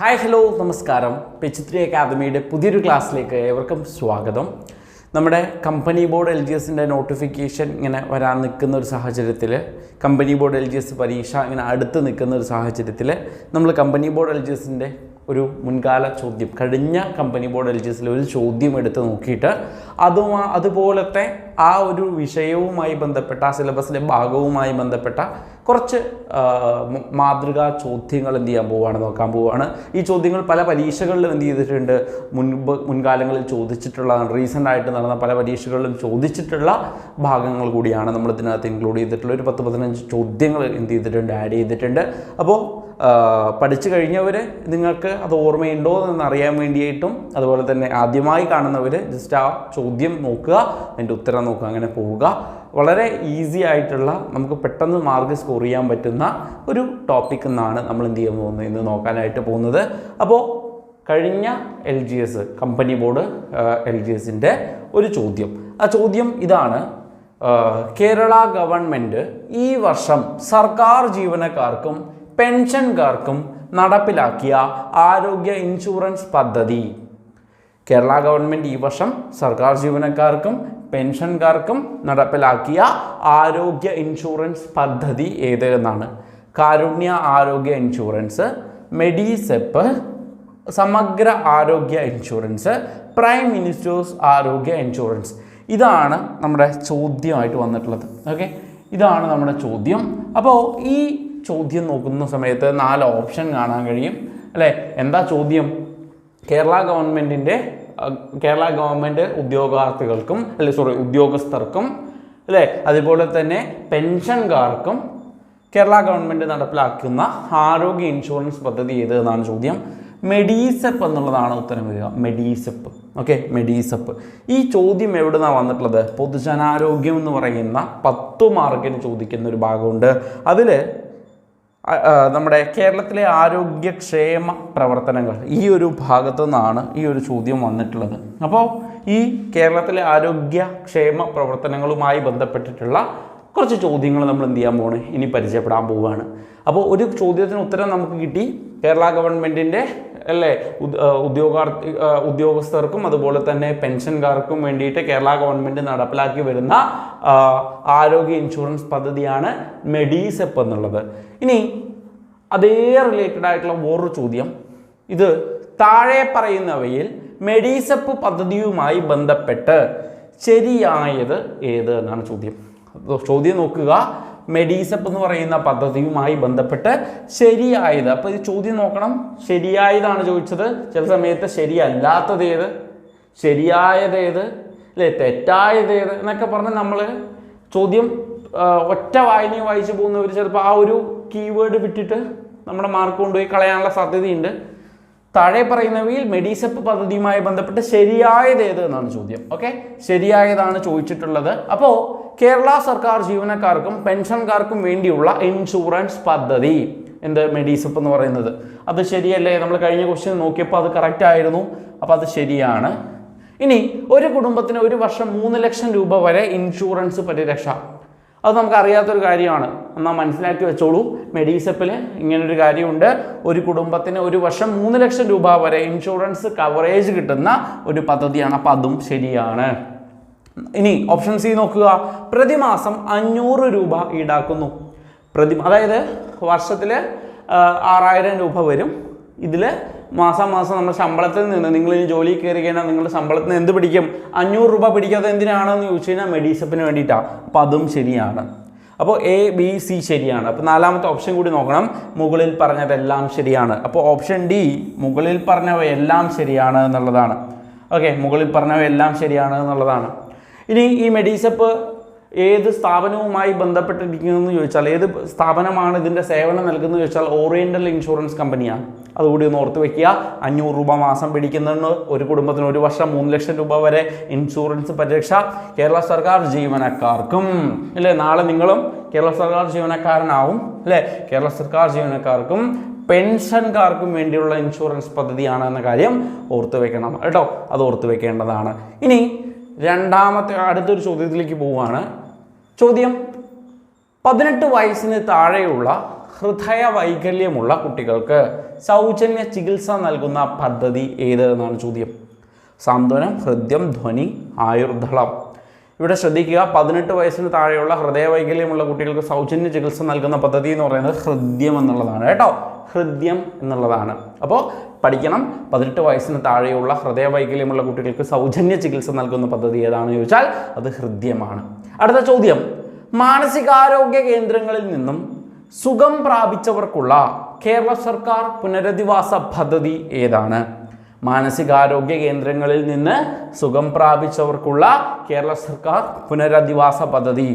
Hi hello നമസ്കാരം. പെച്ചിത്രി അക്കാദമിയുടെ പുതിയൊരു ക്ലാസ്സിലേക്ക് ഏവർക്കും സ്വാഗതം. നമ്മുടെ കമ്പനി ബോർഡ് എൽ ജി എസിന്റെ നോട്ടിഫിക്കേഷൻ ഇങ്ങനെ വരാൻ നിൽക്കുന്ന ഒരു സാഹചര്യത്തിൽ company board L G S പരീക്ഷ ഇങ്ങനെ അടുത്ത് നിൽക്കുന്ന ഒരു സാഹചര്യത്തിൽ നമ്മൾ കമ്പനി ബോർഡ് എൽ ജി എസിന്റെ ഒരു മുൻകാല ചോദ്യം. കഴിഞ്ഞ കമ്പനി ബോർഡ് എൽ ജി എസിലെ ഒരു ചോദ്യം എടുത്ത് നോക്കിയിട്ട് അതും അതുപോലത്തെ ആ ഒരു വിഷയവുമായി ബന്ധപ്പെട്ട ആ സിലബസിലെ ഭാഗവുമായി ബന്ധപ്പെട്ട കുറച്ച് മാതൃകാ ചോദ്യങ്ങൾ എന്ത് ചെയ്യാൻ പോവുകയാണ് നോക്കാൻ പോവുകയാണ് ഈ ചോദ്യങ്ങൾ പല പരീക്ഷകളിലും എന്ത് ചെയ്തിട്ടുണ്ട്? മുൻപ് മുൻകാലങ്ങളിൽ ചോദിച്ചിട്ടുള്ളതാണ്. റീസെന്റ് ആയിട്ട് നടന്ന പല പരീക്ഷകളിലും ചോദിച്ചിട്ടുള്ള ഭാഗങ്ങൾ കൂടിയാണ് നമ്മൾ ഇതിനകത്ത് ഇൻക്ലൂഡ് ചെയ്തിട്ടുള്ള. ഒരു പത്ത് പതിനഞ്ച് ചോദ്യങ്ങൾ എന്ത് ചെയ്തിട്ടുണ്ട് ആഡ് ചെയ്തിട്ടുണ്ട്. അപ്പോൾ പഠിച്ചു കഴിഞ്ഞവർ നിങ്ങൾക്ക് അത് ഓർമ്മയുണ്ടോ എന്ന് അറിയാൻ വേണ്ടിയിട്ടും അതുപോലെ തന്നെ ആദ്യമായി കാണുന്നവർ ജസ്റ്റ് ആ ചോദ്യം നോക്കുക അതിന്റെ ഉത്തരം നോക്കുക അങ്ങനെ പോവുക. വളരെ ഈസി ആയിട്ടുള്ള നമുക്ക് പെട്ടെന്ന് മാർക്ക് സ്കോർ ചെയ്യാൻ പറ്റുന്ന ഒരു ടോപ്പിക് എന്നാണ് നമ്മൾ എന്ത് ചെയ്യാൻ പോകുന്നത് ഇന്ന് നോക്കാനായിട്ട് പോകുന്നത്. അപ്പോൾ കഴിഞ്ഞ L G S company board L G എസിന്റെ ഒരു ചോദ്യം. ആ ചോദ്യം ഇതാണ് കേരള ഗവൺമെന്റ് ഈ വർഷം സർക്കാർ ജീവനക്കാർക്കും പെൻഷൻകാർക്കും നടപ്പിലാക്കിയ ആരോഗ്യ ഇൻഷുറൻസ് പദ്ധതി. കേരള ഗവൺമെന്റ് ഈ വർഷം സർക്കാർ ജീവനക്കാർക്കും പെൻഷൻകാർക്കും നടപ്പിലാക്കിയ ആരോഗ്യ ഇൻഷുറൻസ് പദ്ധതി ഏത് എന്നാണ്. കാരുണ്യ ആരോഗ്യ ഇൻഷുറൻസ് മെഡിസെപ്പ് സമഗ്ര ആരോഗ്യ ഇൻഷുറൻസ് പ്രൈം മിനിസ്റ്റേഴ്സ് ആരോഗ്യ ഇൻഷുറൻസ്. ഇതാണ് നമ്മുടെ ചോദ്യമായിട്ട് വന്നിട്ടുള്ളത്. ഓക്കെ? ഇതാണ് നമ്മുടെ ചോദ്യം. അപ്പോൾ ഈ ചോദ്യം നോക്കുന്ന സമയത്ത് നാല് ഓപ്ഷൻ കാണാൻ കഴിയും. അല്ലേ? എന്താ ചോദ്യം? കേരള ഗവൺമെന്റിന്റെ കേരള ഗവൺമെന്റ് ഉദ്യോഗാർത്ഥികൾക്കും അല്ലെ സോറി ഉദ്യോഗസ്ഥർക്കും അല്ലേ? അതുപോലെ തന്നെ പെൻഷൻകാർക്കും കേരള ഗവൺമെന്റ് നടപ്പിലാക്കുന്ന ആരോഗ്യ ഇൻഷുറൻസ് പദ്ധതി ഏത് എന്നാണ് ചോദ്യം. മെഡീസെപ്പ് എന്നുള്ളതാണ് ഉത്തരം വരിക. മെഡീസെപ്പ്. ഓക്കെ? മെഡീസെപ്പ്. ഈ ചോദ്യം എവിടെ നിന്നാണ് വന്നിട്ടുള്ളത്? പൊതുജനാരോഗ്യം എന്ന് പറയുന്ന പത്ത് മാർക്കിന് ചോദിക്കുന്ന ഒരു ഭാഗമുണ്ട്. അതിൽ നമ്മുടെ കേരളത്തിലെ ആരോഗ്യക്ഷേമ പ്രവർത്തനങ്ങൾ ഈ ഒരു ഭാഗത്തു നിന്നാണ് ഈ ഒരു ചോദ്യം വന്നിട്ടുള്ളത്. അപ്പോൾ ഈ കേരളത്തിലെ ആരോഗ്യക്ഷേമ പ്രവർത്തനങ്ങളുമായി ബന്ധപ്പെട്ടിട്ടുള്ള കുറച്ച് ചോദ്യങ്ങൾ നമ്മൾ എന്ത് ചെയ്യാൻ പോവാണ് ഇനി പരിചയപ്പെടാൻ പോവുകയാണ് അപ്പോൾ ഒരു ചോദ്യത്തിന് ഉത്തരം നമുക്ക് കിട്ടി കേരള ഗവൺമെന്റിന്റെ അല്ലേ ഉദ്യോഗാർത്ഥി ഉദ്യോഗസ്ഥർക്കും അതുപോലെ തന്നെ പെൻഷൻകാർക്കും വേണ്ടിയിട്ട് കേരള ഗവൺമെന്റ് നടപ്പിലാക്കി വരുന്ന ആരോഗ്യ ഇൻഷുറൻസ് പദ്ധതിയാണ് മെഡീസെപ്പ് എന്നുള്ളത്. ഇനി അതേ റിലേറ്റഡ് ആയിട്ടുള്ള വേറൊരു ചോദ്യം. ഇത് താഴെ പറയുന്നവയിൽ മെഡീസെപ്പ് പദ്ധതിയുമായി ബന്ധപ്പെട്ട് ശരിയായത് ഏത് എന്നാണ് ചോദ്യം. ചോദ്യം നോക്കുക. മെഡീസപ്പ് എന്ന് പറയുന്ന പദ്ധതിയുമായി ബന്ധപ്പെട്ട് ശരിയായത്. അപ്പോൾ ഇത് ചോദ്യം നോക്കണം. ശരിയായതാണ് ചോദിച്ചത്. ചില സമയത്ത് ശരിയല്ലാത്തത് ഏത്? ശരിയായത് ഏത്? അല്ലേ തെറ്റായത് ഏത്? എന്നൊക്കെ പറഞ്ഞ് നമ്മൾ ചോദ്യം ഒറ്റ വായനയും വായിച്ചു പോകുന്നവർ ചിലപ്പോൾ ആ ഒരു കീവേഡ് വിട്ടിട്ട് നമ്മുടെ മാർക്ക് കൊണ്ടുപോയി കളയാനുള്ള സാധ്യതയുണ്ട്. താഴെ പറയുന്നവയിൽ മെഡീസപ്പ് പദ്ധതിയുമായി ബന്ധപ്പെട്ട് ശരിയായത് ഏത് എന്നാണ് ചോദ്യം. ഓക്കെ ശരിയായതാണ് ചോദിച്ചിട്ടുള്ളത്. അപ്പോൾ കേരള സർക്കാർ ജീവനക്കാർക്കും പെൻഷൻകാർക്കും വേണ്ടിയുള്ള ഇൻഷുറൻസ് പദ്ധതി. എന്ത്? മെഡീസപ്പ് എന്ന് പറയുന്നത്. അത് ശരിയല്ലേ? നമ്മൾ കഴിഞ്ഞ ക്വസ്റ്റ്യൻ നോക്കിയപ്പോൾ അത് കറക്റ്റ് ആയിരുന്നു. അപ്പോൾ അത് ശരിയാണ്. ഇനി ഒരു കുടുംബത്തിന് ഒരു വർഷം മൂന്ന് ലക്ഷം രൂപ വരെ ഇൻഷുറൻസ് പരിരക്ഷ. അത് നമുക്കറിയാത്തൊരു കാര്യമാണ്. എന്നാൽ മനസ്സിലാക്കി വെച്ചോളൂ. മെഡീസെപ്പിൽ ഇങ്ങനൊരു കാര്യമുണ്ട്. ഒരു കുടുംബത്തിന് ഒരു വർഷം മൂന്ന് ലക്ഷം രൂപ വരെ ഇൻഷുറൻസ് കവറേജ് കിട്ടുന്ന ഒരു പദ്ധതിയാണ്. അപ്പം അതും ശരിയാണ്. ഇനി ഓപ്ഷൻ സി നോക്കുക. പ്രതിമാസം അഞ്ഞൂറ് രൂപ ഈടാക്കുന്നു. പ്രതി അതായത് വർഷത്തിൽ ആറായിരം രൂപ വരും. ഇതിൽ മാസം മാസം നമ്മൾ ശമ്പളത്തിൽ നിന്ന് നിങ്ങൾ ഇനി ജോലി കയറി കഴിഞ്ഞാൽ നിങ്ങളുടെ ശമ്പളത്തിൽ നിന്ന് എന്ത് പിടിക്കും? അഞ്ഞൂറ് രൂപ പിടിക്കാതെ എന്തിനാണെന്ന് ചോദിച്ചു കഴിഞ്ഞാൽ മെഡീസപ്പിന് വേണ്ടിയിട്ടാണ് അപ്പോൾ അതും ശരിയാണ്. അപ്പോൾ എ ബി സി ശരിയാണ്. അപ്പോൾ നാലാമത്തെ ഓപ്ഷൻ കൂടി നോക്കണം. മുകളിൽ പറഞ്ഞതെല്ലാം ശരിയാണ്. അപ്പോൾ ഓപ്ഷൻ ഡി മുകളിൽ പറഞ്ഞവയെല്ലാം ശരിയാണ് എന്നുള്ളതാണ്. ഓക്കെ മുകളിൽ പറഞ്ഞവയെല്ലാം ശരിയാണ് എന്നുള്ളതാണ്. ഇനി ഈ മെഡീസപ്പ് ഏത് സ്ഥാപനവുമായി ബന്ധപ്പെട്ടിരിക്കുന്നതെന്ന് ചോദിച്ചാൽ ഏത് സ്ഥാപനമാണ് ഇതിന്റെ സേവനം നൽകുന്നത് ചോദിച്ചാൽ ഓറിയന്റൽ ഇൻഷുറൻസ് കമ്പനിയാണ് അതുകൂടി ഒന്ന് ഓർത്ത് വെക്കുക. അഞ്ഞൂറ് രൂപ മാസം പിടിക്കുന്നുണ്ട്. ഒരു കുടുംബത്തിന് ഒരു വർഷം മൂന്ന് ലക്ഷം രൂപ വരെ ഇൻഷുറൻസ് പരിരക്ഷ കേരള സർക്കാർ ജീവനക്കാർക്കും. അല്ലേ? നാളെ നിങ്ങളും കേരള സർക്കാർ ജീവനക്കാരനാവും. അല്ലേ? കേരള സർക്കാർ ജീവനക്കാർക്കും പെൻഷൻകാർക്കും വേണ്ടിയുള്ള ഇൻഷുറൻസ് പദ്ധതിയാണ് എന്ന കാര്യം ഓർത്ത് വെക്കണം. കേട്ടോ? അത് ഓർത്ത് വെക്കേണ്ടതാണ്. ഇനി രണ്ടാമത്തെ അടുത്തൊരു ചോദ്യത്തിലേക്ക് പോവുകയാണ്. ചോദ്യം പതിനെട്ട് വയസ്സിന് താഴെയുള്ള ഹൃദയ വൈകല്യമുള്ള കുട്ടികൾക്ക് സൗജന്യ ചികിത്സ നൽകുന്ന പദ്ധതി ഏത് എന്നാണ് ചോദ്യം. സാന്ത്വനം ഹൃദ്യം ധ്വനി ആയുർദളം. ഇവിടെ ശ്രദ്ധിക്കുക പതിനെട്ട് വയസ്സിന് താഴെയുള്ള ഹൃദയ വൈകല്യമുള്ള കുട്ടികൾക്ക് സൗജന്യ ചികിത്സ നൽകുന്ന പദ്ധതി എന്ന് പറയുന്നത് ഹൃദ്യം എന്നുള്ളതാണ് കേട്ടോ. ഹൃദ്യം എന്നുള്ളതാണ്. അപ്പോൾ പഠിക്കണം പതിനെട്ട് വയസ്സിന് താഴെയുള്ള ഹൃദയവൈകല്യമുള്ള കുട്ടികൾക്ക് സൗജന്യ ചികിത്സ നൽകുന്ന പദ്ധതി ഏതാണെന്ന് ചോദിച്ചാൽ അത് ഹൃദ്യമാണ്. അടുത്ത ചോദ്യം. മാനസികാരോഗ്യ കേന്ദ്രങ്ങളിൽ നിന്നും സുഖം പ്രാപിച്ചവർക്കുള്ള കേരള സർക്കാർ പുനരധിവാസ പദ്ധതി ഏതാണ്? മാനസികാരോഗ്യ കേന്ദ്രങ്ങളിൽ നിന്ന് സുഖം പ്രാപിച്ചവർക്കുള്ള കേരള സർക്കാർ പുനരധിവാസ പദ്ധതി.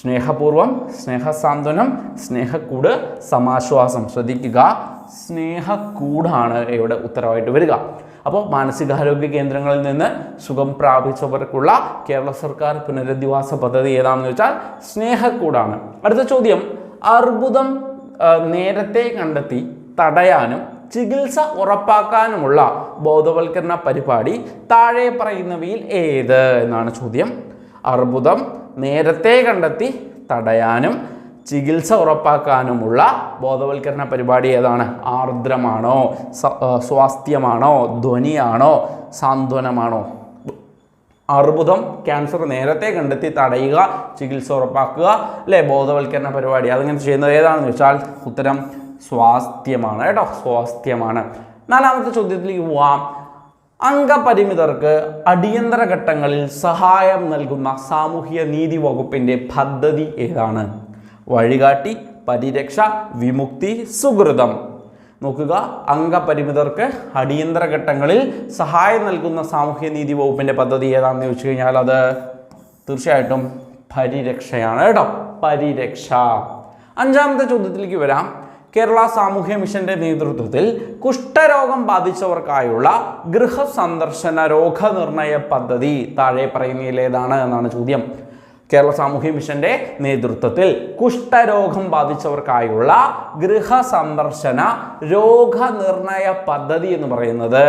സ്നേഹപൂർവം സ്നേഹസാന്ത്വനം സ്നേഹക്കൂട് സമാശ്വാസം. ശ്രദ്ധിക്കുക സ്നേഹക്കൂടാണ് ഇവിടെ ഉത്തരവായിട്ട് വരിക. അപ്പോൾ മാനസികാരോഗ്യ കേന്ദ്രങ്ങളിൽ നിന്ന് സുഖം പ്രാപിച്ചവർക്കുള്ള കേരള സർക്കാർ പുനരധിവാസ പദ്ധതി ഏതാണെന്ന് വെച്ചാൽ സ്നേഹക്കൂടാണ്. അടുത്ത ചോദ്യം അർബുദം നേരത്തെ കണ്ടെത്തി തടയാനും ചികിത്സ ഉറപ്പാക്കാനുമുള്ള ബോധവൽക്കരണ പരിപാടി താഴെ പറയുന്നവയിൽ ഏത്? എന്നാണ് ചോദ്യം. അർബുദം നേരത്തെ കണ്ടെത്തി തടയാനും ചികിത്സ ഉറപ്പാക്കാനുമുള്ള ബോധവൽക്കരണ പരിപാടി ഏതാണ്? ആർദ്രമാണോ? സ്വാസ്ഥ്യമാണോ? ധ്വനിയാണോ? സാന്ത്വനമാണോ? അർബുദം ക്യാൻസർ നേരത്തെ കണ്ടെത്തി തടയുക ചികിത്സ ഉറപ്പാക്കുക അല്ലേ? ബോധവൽക്കരണ പരിപാടി. അതങ്ങനെ ചെയ്യുന്നത്? ഏതാണെന്ന് വെച്ചാൽ ഉത്തരം സ്വാസ്ഥ്യമാണ് കേട്ടോ. സ്വാസ്ഥ്യമാണ്. നാലാമത്തെ ചോദ്യത്തിലേക്ക് പോവാം. അംഗപരിമിതർക്ക് അടിയന്തര ഘട്ടങ്ങളിൽ സഹായം നൽകുന്ന സാമൂഹ്യ നീതി വകുപ്പിന്റെ പദ്ധതി ഏതാണ്? വഴികാട്ടി പരിരക്ഷ വിമുക്തി സുഹൃതം. നോക്കുക അംഗപരിമിതർക്ക് അടിയന്തര ഘട്ടങ്ങളിൽ സഹായം നൽകുന്ന സാമൂഹ്യ നീതി വകുപ്പിന്റെ പദ്ധതി ഏതാണെന്ന് ചോദിച്ചു കഴിഞ്ഞാൽ അത് തീർച്ചയായിട്ടും പരിരക്ഷയാണ് കേട്ടോ. പരിരക്ഷ. അഞ്ചാമത്തെ ചോദ്യത്തിലേക്ക് വരാം. കേരള സാമൂഹ്യ മിഷന്റെ നേതൃത്വത്തിൽ കുഷ്ഠരോഗം ബാധിച്ചവർക്കായുള്ള ഗൃഹസന്ദർശന രോഗനിർണയ പദ്ധതി താഴെ പറയുന്നതിലേതാണ് എന്നാണ് ചോദ്യം. കേരള സാമൂഹ്യ മിഷന്റെ നേതൃത്വത്തിൽ കുഷ്ഠരോഗം ബാധിച്ചവർക്കായുള്ള ഗൃഹസന്ദർശന രോഗനിർണയ പദ്ധതി എന്ന് പറയുന്നത്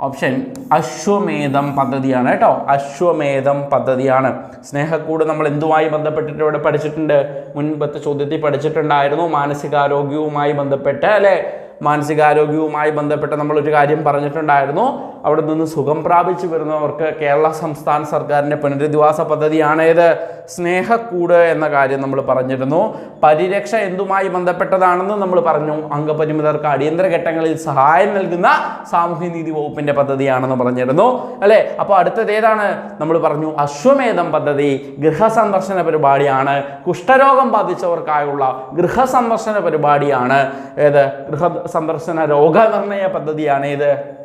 ഓപ്ഷൻ അശ്വമേധം പദ്ധതിയാണ് കേട്ടോ. അശ്വമേധം പദ്ധതിയാണ്. സ്നേഹക്കൂട് നമ്മൾ എന്തുമായി ബന്ധപ്പെട്ടിട്ട് ഇവിടെ പഠിച്ചിട്ടുണ്ട്? മുൻപത്തെ ചോദ്യത്തിൽ പഠിച്ചിട്ടുണ്ടായിരുന്നു മാനസികാരോഗ്യവുമായി ബന്ധപ്പെട്ട് അല്ലേ? മാനസികാരോഗ്യവുമായി ബന്ധപ്പെട്ട് നമ്മൾ ഒരു കാര്യം പറഞ്ഞിട്ടുണ്ടായിരുന്നു. അവിടെ നിന്ന് സുഖം പ്രാപിച്ചു വരുന്നവർക്ക് കേരള സംസ്ഥാന സർക്കാരിന്റെ പുനരധിവാസ പദ്ധതിയാണേത്? സ്നേഹക്കൂട് എന്ന കാര്യം നമ്മൾ പറഞ്ഞിരുന്നു. പരിരക്ഷ എന്തുമായി ബന്ധപ്പെട്ടതാണെന്ന് നമ്മൾ പറഞ്ഞു. അംഗപരിമിതർക്ക് അടിയന്തര ഘട്ടങ്ങളിൽ സഹായം നൽകുന്ന സാമൂഹ്യനീതി വകുപ്പിന്റെ പദ്ധതിയാണെന്ന് പറഞ്ഞിരുന്നു. അല്ലേ? അപ്പോൾ അടുത്തത് ഏതാണ്? നമ്മൾ പറഞ്ഞു അശ്വമേധം പദ്ധതി ഗൃഹസന്ദർശന പരിപാടിയാണ്. കുഷ്ഠരോഗം ബാധിച്ചവർക്കായുള്ള ഗൃഹസന്ദർശന പരിപാടിയാണ്. ഏത്? ഗൃഹ സന്ദർശന രോഗനിർണയ പദ്ധതിയാണ് ഏത്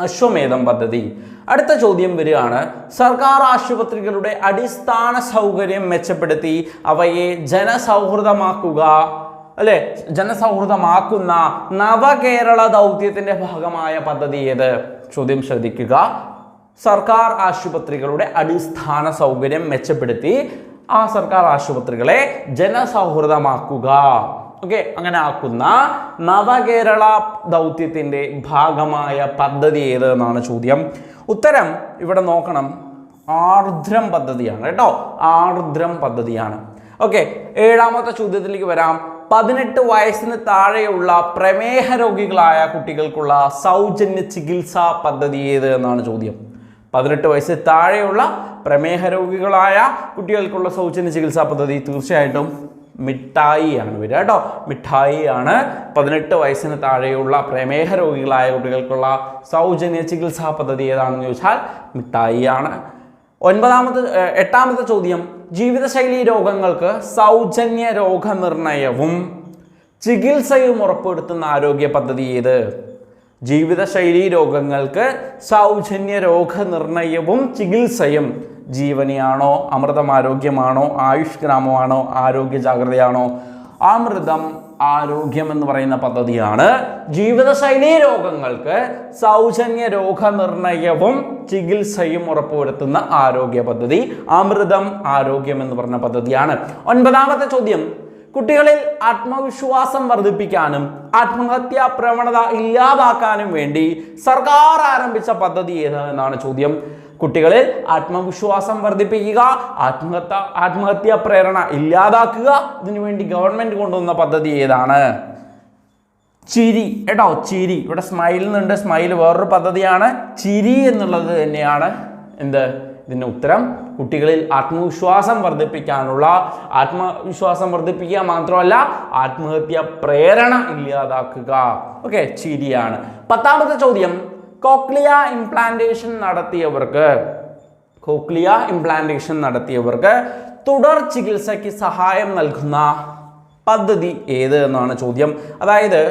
അശ്വമേധം പദ്ധതി. അടുത്ത ചോദ്യം വരികയാണ്. സർക്കാർ ആശുപത്രികളുടെ അടിസ്ഥാന സൗകര്യം മെച്ചപ്പെടുത്തി അവയെ ജനസൗഹൃദമാക്കുക അല്ലെ? ജനസൗഹൃദമാക്കുന്ന നവകേരള ദൗത്യത്തിന്റെ ഭാഗമായ പദ്ധതി ഏത്? ചോദ്യം ശ്രദ്ധിക്കുക. സർക്കാർ ആശുപത്രികളുടെ അടിസ്ഥാന സൗകര്യം മെച്ചപ്പെടുത്തി ആ സർക്കാർ ആശുപത്രികളെ ജനസൗഹൃദമാക്കുക. ഓക്കെ അങ്ങനെ ആക്കുന്ന നവകേരള ദൗത്യത്തിന്റെ ഭാഗമായ പദ്ധതി ഏത് എന്നാണ് ചോദ്യം. ഉത്തരം ഇവിടെ നോക്കണം. ആർദ്രം പദ്ധതിയാണ് കേട്ടോ. ആർദ്രം പദ്ധതിയാണ്. ഓക്കെ ഏഴാമത്തെ ചോദ്യത്തിലേക്ക് വരാം. പതിനെട്ട് വയസ്സിന് താഴെയുള്ള പ്രമേഹ രോഗികളായ കുട്ടികൾക്കുള്ള സൗജന്യ ചികിത്സാ പദ്ധതി ഏത് എന്നാണ് ചോദ്യം. പതിനെട്ട് വയസ്സിൽ താഴെയുള്ള പ്രമേഹ രോഗികളായ കുട്ടികൾക്കുള്ള സൗജന്യ ചികിത്സാ പദ്ധതി തീർച്ചയായിട്ടും മിഠായിയാണ് വരിക കേട്ടോ. ആണ് പതിനെട്ട് വയസ്സിന് താഴെയുള്ള പ്രമേഹ രോഗികളായ കുട്ടികൾക്കുള്ള സൗജന്യ ചികിത്സാ പദ്ധതി ഏതാണെന്ന് ചോദിച്ചാൽ മിഠായിയാണ്. ഒൻപതാമത്തെ ഏഹ്, എട്ടാമത്തെ ചോദ്യം. ജീവിതശൈലി രോഗങ്ങൾക്ക് സൗജന്യ രോഗനിർണയവും ചികിത്സയും ഉറപ്പുവരുത്തുന്ന ആരോഗ്യ പദ്ധതി ഏത്? ജീവിതശൈലി രോഗങ്ങൾക്ക് സൗജന്യ രോഗനിർണയവും ചികിത്സയും. ജീവനിയാണോ? അമൃതം ആരോഗ്യമാണോ ആയുഷ് ഗ്രാമമാണോ ആരോഗ്യ ജാഗ്രതയാണോ അമൃതം ആരോഗ്യം എന്ന് പറയുന്ന പദ്ധതിയാണ് ജീവിതശൈലി രോഗങ്ങൾക്ക് സൗജന്യ രോഗനിർണയവും ചികിത്സയും ഉറപ്പുവരുത്തുന്ന ആരോഗ്യ പദ്ധതി. അമൃതം ആരോഗ്യം എന്ന് പറഞ്ഞ പദ്ധതിയാണ്. ഒൻപതാമത്തെ ചോദ്യം. കുട്ടികളിൽ ആത്മവിശ്വാസം വർദ്ധിപ്പിക്കാനും ആത്മഹത്യാ പ്രവണത ഇല്ലാതാക്കാനും വേണ്ടി സർക്കാർ ആരംഭിച്ച പദ്ധതി ഏത് എന്നാണ് ചോദ്യം. കുട്ടികളിൽ ആത്മവിശ്വാസം വർദ്ധിപ്പിക്കുക ആത്മഹത്യ ആത്മഹത്യാ പ്രേരണ ഇല്ലാതാക്കുക ഇതിനുവേണ്ടി ഗവൺമെന്റ് കൊണ്ടുവന്ന പദ്ധതി ഏതാണ്? ചിരി കേട്ടോ ചിരി. ഇവിടെ സ്മൈൽ എന്നുണ്ട് സ്മൈൽ വേറൊരു പദ്ധതിയാണ്. ചിരി എന്നുള്ളത് തന്നെയാണ്. എന്ത്? ഇതിന്റെ ഉത്തരം കുട്ടികളിൽ ആത്മവിശ്വാസം വർദ്ധിപ്പിക്കാനുള്ള ആത്മവിശ്വാസം വർദ്ധിപ്പിക്കുക മാത്രമല്ല ആത്മഹത്യ പ്രേരണ ഇല്ലാതാക്കുക. ഓക്കെ ചിരിയാണ്. പത്താമത്തെ ചോദ്യം കോക്ലിയ ഇംപ്ലാന്റേഷൻ നടത്തിയവർക്ക് കോക്ലിയ ഇംപ്ലാന്റേഷൻ നടത്തിയവർക്ക് തുടർ ചികിത്സയ്ക്ക് സഹായം നൽകുന്ന പദ്ധതി ഏത് എന്നാണ് ചോദ്യം. അതായത്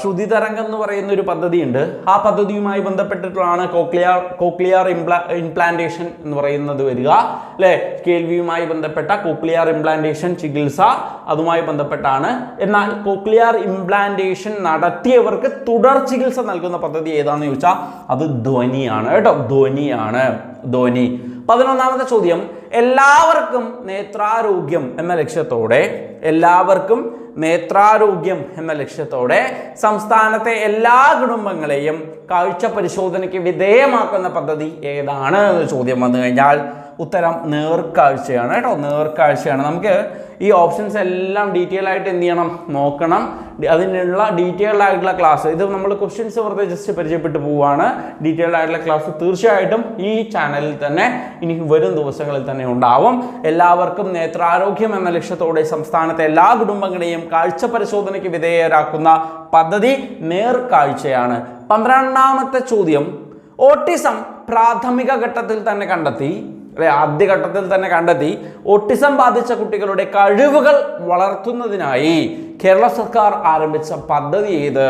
ശ്രുതി തരംഗം എന്ന് പറയുന്ന ഒരു പദ്ധതിയുണ്ട്. ആ പദ്ധതിയുമായി ബന്ധപ്പെട്ടിട്ടുള്ളതാണ് കോക്ലിയർ കോക്ലിയർ ഇംപ്ലാ ഇംപ്ലാന്റേഷൻ എന്ന് പറയുന്നത് വരിക. അല്ലേ കേൾവിയുമായി ബന്ധപ്പെട്ട കോക്ലിയർ ഇംപ്ലാന്റേഷൻ ചികിത്സ അതുമായി ബന്ധപ്പെട്ടാണ്. എന്നാൽ കോക്ലിയർ ഇംപ്ലാന്റേഷൻ നടത്തിയവർക്ക് തുടർ ചികിത്സ നൽകുന്ന പദ്ധതി ഏതാണെന്ന് ചോദിച്ചാൽ അത് ധ്വനിയാണ്. കേട്ടോ ധ്വനിയാണ്. ധ്വനി. പതിനൊന്നാമത്തെ ചോദ്യം. എല്ലാവർക്കും നേത്രാരോഗ്യം എന്ന ലക്ഷ്യത്തോടെ എല്ലാവർക്കും നേത്രാരോഗ്യം എന്ന ലക്ഷ്യത്തോടെ സംസ്ഥാനത്തെ എല്ലാ കുടുംബങ്ങളെയും കാഴ്ച പരിശോധനയ്ക്ക് വിധേയമാക്കുന്ന പദ്ധതി ഏതാണ് എന്ന് ചോദ്യം വന്നു കഴിഞ്ഞാൽ ഉത്തരം നേർക്കാഴ്ചയാണ് കേട്ടോ. നേർക്കാഴ്ചയാണ്. നമുക്ക് ഈ ഓപ്ഷൻസ് എല്ലാം ഡീറ്റെയിൽ ആയിട്ട് എന്ത് ചെയ്യണം? നോക്കണം. അതിനുള്ള ഡീറ്റെയിൽഡ് ആയിട്ടുള്ള ക്ലാസ് ഇത് നമ്മൾ ക്വസ്റ്റ്യൻസ് വെറുതെ ജസ്റ്റ് പരിചയപ്പെട്ടു പോവുകയാണ് ഡീറ്റെയിൽഡ് ആയിട്ടുള്ള ക്ലാസ് തീർച്ചയായിട്ടും ഈ ചാനലിൽ തന്നെ ഇനി വരും ദിവസങ്ങളിൽ തന്നെ ഉണ്ടാവും. എല്ലാവർക്കും നേത്രാരോഗ്യം എന്ന ലക്ഷ്യത്തോടെ സംസ്ഥാനത്തെ എല്ലാ കുടുംബങ്ങളെയും കാഴ്ച പരിശോധനയ്ക്ക് വിധേയരാക്കുന്ന പദ്ധതി നേർക്കാഴ്ചയാണ്. പന്ത്രണ്ടാമത്തെ ചോദ്യം. ഓട്ടിസം പ്രാഥമിക ഘട്ടത്തിൽ തന്നെ കണ്ടെത്തി. അല്ലെ ആദ്യഘട്ടത്തിൽ തന്നെ കണ്ടെത്തി ഓട്ടിസം ബാധിച്ച കുട്ടികളുടെ കഴിവുകൾ വളർത്തുന്നതിനായി കേരള സർക്കാർ ആരംഭിച്ച പദ്ധതി ഏത്?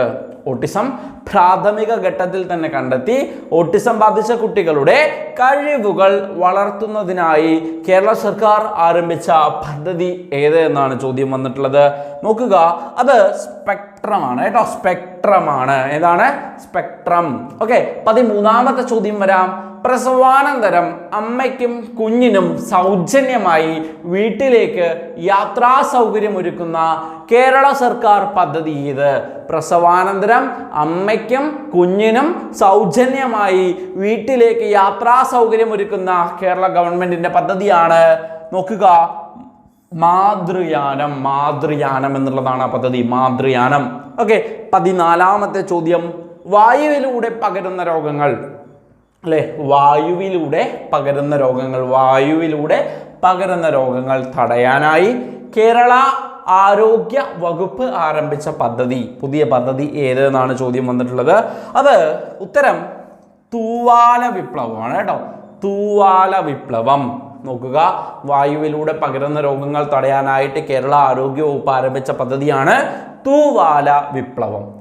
ഓട്ടിസം പ്രാഥമിക ഘട്ടത്തിൽ തന്നെ കണ്ടെത്തി ഓട്ടിസം ബാധിച്ച കുട്ടികളുടെ കഴിവുകൾ വളർത്തുന്നതിനായി കേരള സർക്കാർ ആരംഭിച്ച പദ്ധതി ഏത് എന്നാണ് ചോദ്യം വന്നിട്ടുള്ളത്. നോക്കുക അത് സ്പെക്ട്രമാണ് കേട്ടോ സ്പെക്ട്രമാണ്. ഏതാണ്? സ്പെക്ട്രം. ഓക്കെ പതിമൂന്നാമത്തെ ചോദ്യം വരാം. പ്രസവാനന്തരം അമ്മയ്ക്കും കുഞ്ഞിനും സൗജന്യമായി വീട്ടിലേക്ക് യാത്രാ സൗകര്യമൊരുക്കുന്ന കേരള സർക്കാർ പദ്ധതി ഇത്. പ്രസവാനന്തരം അമ്മയ്ക്കും കുഞ്ഞിനും സൗജന്യമായി വീട്ടിലേക്ക് യാത്രാ സൗകര്യമൊരുക്കുന്ന കേരള ഗവൺമെന്റിന്റെ പദ്ധതിയാണ്. നോക്കുക. മാതൃയാനം മാതൃയാനം എന്നുള്ളതാണ് ആ പദ്ധതി. മാതൃയാനം. ഓക്കെ. പതിനാലാമത്തെ ചോദ്യം. വായുവിലൂടെ പകരുന്ന രോഗങ്ങൾ. അല്ലെ? വായുവിലൂടെ പകരുന്ന രോഗങ്ങൾ വായുവിലൂടെ പകരുന്ന രോഗങ്ങൾ തടയാനായി കേരള ആരോഗ്യ വകുപ്പ് ആരംഭിച്ച പദ്ധതി. പുതിയ പദ്ധതി ഏത് എന്നാണ് ചോദ്യം വന്നിട്ടുള്ളത്? അത് ഉത്തരം തൂവാല വിപ്ലവമാണ് കേട്ടോ. തൂവാല വിപ്ലവം. നോക്കുക. വായുവിലൂടെ പകരുന്ന രോഗങ്ങൾ തടയാനായിട്ട് കേരള ആരോഗ്യ വകുപ്പ് ആരംഭിച്ച പദ്ധതിയാണ് തൂവാല വിപ്ലവം.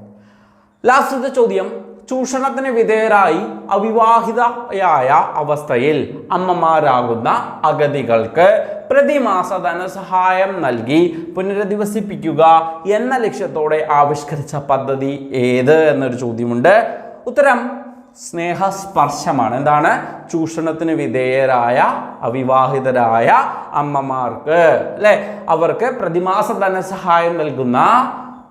ലാസ്റ്റത്തെ ചോദ്യം. ചൂഷണത്തിന് വിധേയരായി അവിവാഹിതയായ അവസ്ഥയിൽ അമ്മമാരാകുന്ന അഗതികൾക്ക് പ്രതിമാസ ധനസഹായം നൽകി പുനരധിവസിപ്പിക്കുക എന്ന ലക്ഷ്യത്തോടെ ആവിഷ്കരിച്ച പദ്ധതി ഏത് എന്നൊരു ചോദ്യമുണ്ട്. ഉത്തരം സ്നേഹസ്പർശമാണ്. എന്താണ്? ചൂഷണത്തിന് വിധേയരായ അവിവാഹിതരായ അമ്മമാർക്ക്. അല്ലെ? അവർക്ക് പ്രതിമാസ ധനസഹായം നൽകുന്ന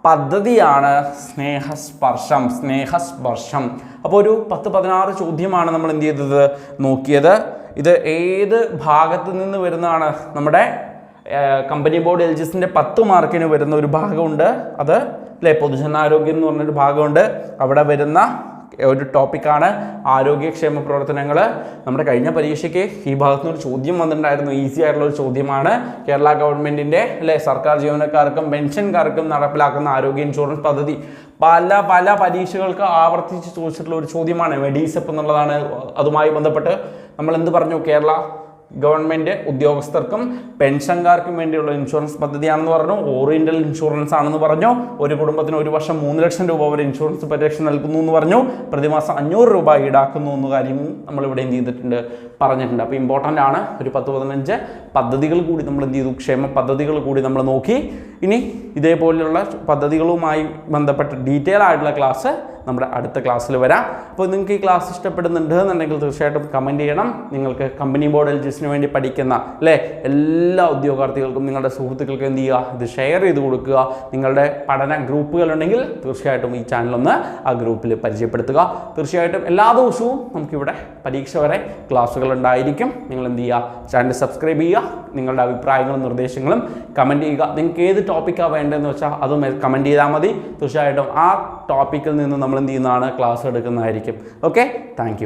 പദ്ധതിയാണ് സ്നേഹസ്പർശം സ്നേഹസ്പർശം. അപ്പോൾ ഒരു പത്ത് പതിനാറ് ചോദ്യമാണ് നമ്മൾ എന്ത് ചെയ്തത്? നോക്കിയത്. ഇത് ഏത് ഭാഗത്ത് നിന്ന് വരുന്നതാണ്? നമ്മുടെ കമ്പനി ബോർഡ് എൽ ജി എസിന്റെ പത്ത് മാർക്കിന് വരുന്ന ഒരു ഭാഗമുണ്ട്. അത് അല്ലേ? പൊതുജനാരോഗ്യം എന്ന് പറഞ്ഞൊരു ഭാഗമുണ്ട്. അവിടെ വരുന്ന ഒരു ടോപ്പിക്കാണ് ആരോഗ്യക്ഷേമ പ്രവർത്തനങ്ങൾ നമ്മുടെ കഴിഞ്ഞ പരീക്ഷയ്ക്ക് ഈ ഭാഗത്തു ചോദ്യം വന്നിട്ടുണ്ടായിരുന്നു. ഈസി ആയിട്ടുള്ള ഒരു ചോദ്യമാണ്. കേരള ഗവൺമെന്റിന്റെ അല്ലെ സർക്കാർ ജീവനക്കാർക്കും പെൻഷൻകാർക്കും നടപ്പിലാക്കുന്ന ആരോഗ്യ ഇൻഷുറൻസ് പദ്ധതി. പല പല പരീക്ഷകൾക്ക് ആവർത്തിച്ച് ചോദിച്ചിട്ടുള്ള ഒരു ചോദ്യമാണ്. മെഡീസപ്പ് എന്നുള്ളതാണ് അതുമായി ബന്ധപ്പെട്ട് നമ്മൾ എന്ത് പറഞ്ഞു? കേരള ഗവൺമെന്റ് ഉദ്യോഗസ്ഥർക്കും പെൻഷൻകാർക്കും വേണ്ടിയുള്ള ഇൻഷുറൻസ് പദ്ധതിയാണെന്ന് പറഞ്ഞു. ഓറിയന്റൽ ഇൻഷുറൻസ് ആണെന്ന് പറഞ്ഞു. ഒരു കുടുംബത്തിന് ഒരു വർഷം മൂന്ന് ലക്ഷം രൂപ വരെ ഇൻഷുറൻസ് പരിരക്ഷ നൽകുന്നു എന്ന് പറഞ്ഞു. പ്രതിമാസം അഞ്ഞൂറ് രൂപ ഈടാക്കുന്നു എന്ന കാര്യവും നമ്മളിവിടെ എന്ത് ചെയ്തിട്ടുണ്ട്? പറഞ്ഞിട്ടുണ്ട്. അപ്പോൾ ഇമ്പോർട്ടന്റ് ആണ്. ഒരു പത്ത് പതിനഞ്ച് പദ്ധതികൾ കൂടി നമ്മൾ എന്ത് ചെയ്തു? ക്ഷേമ പദ്ധതികൾ കൂടി നമ്മൾ നോക്കി. ഇനി ഇതേപോലെയുള്ള പദ്ധതികളുമായി ബന്ധപ്പെട്ട ഡീറ്റെയിൽ ആയിട്ടുള്ള ക്ലാസ് നമ്മുടെ അടുത്ത ക്ലാസ്സിൽ വരാം. അപ്പോൾ നിങ്ങൾക്ക് ഈ ക്ലാസ് ഇഷ്ടപ്പെടുന്നുണ്ട് എന്നുണ്ടെങ്കിൽ തീർച്ചയായിട്ടും കമന്റ് ചെയ്യണം. നിങ്ങൾക്ക് കമ്പനി ബോർഡ് എൽജിസിന് വേണ്ടി പഠിക്കുന്ന അല്ലേ? എല്ലാ ഉദ്യോഗാർത്ഥികൾക്കും നിങ്ങളുടെ സുഹൃത്തുക്കൾക്ക് എന്ത് ചെയ്യുക? ഇത് ഷെയർ ചെയ്ത് കൊടുക്കുക. നിങ്ങളുടെ പഠന ഗ്രൂപ്പുകളുണ്ടെങ്കിൽ തീർച്ചയായിട്ടും ഈ ചാനലൊന്ന് ആ ഗ്രൂപ്പിൽ പരിചയപ്പെടുത്തുക. തീർച്ചയായിട്ടും എല്ലാ ദിവസവും നമുക്കിവിടെ പരീക്ഷ വരെ ക്ലാസ്സുകൾ ഉണ്ടായിരിക്കും. നിങ്ങൾ എന്ത് ചെയ്യുക? ചാനൽ സബ്സ്ക്രൈബ് ചെയ്യുക. നിങ്ങളുടെ അഭിപ്രായങ്ങളും നിർദ്ദേശങ്ങളും കമന്റ് ചെയ്യുക. നിങ്ങൾക്ക് ഏത് ടോപ്പിക്കാണ് വേണ്ടതെന്ന് വെച്ചാൽ അതും കമന്റ് ചെയ്താൽ മതി. തീർച്ചയായിട്ടും ആ ടോപ്പിക്കിൽ നിന്ന് നമ്മൾ എന്ത് ചെയ്യുന്നതാണ് ക്ലാസ് എടുക്കുന്നതായിരിക്കും. Okay thank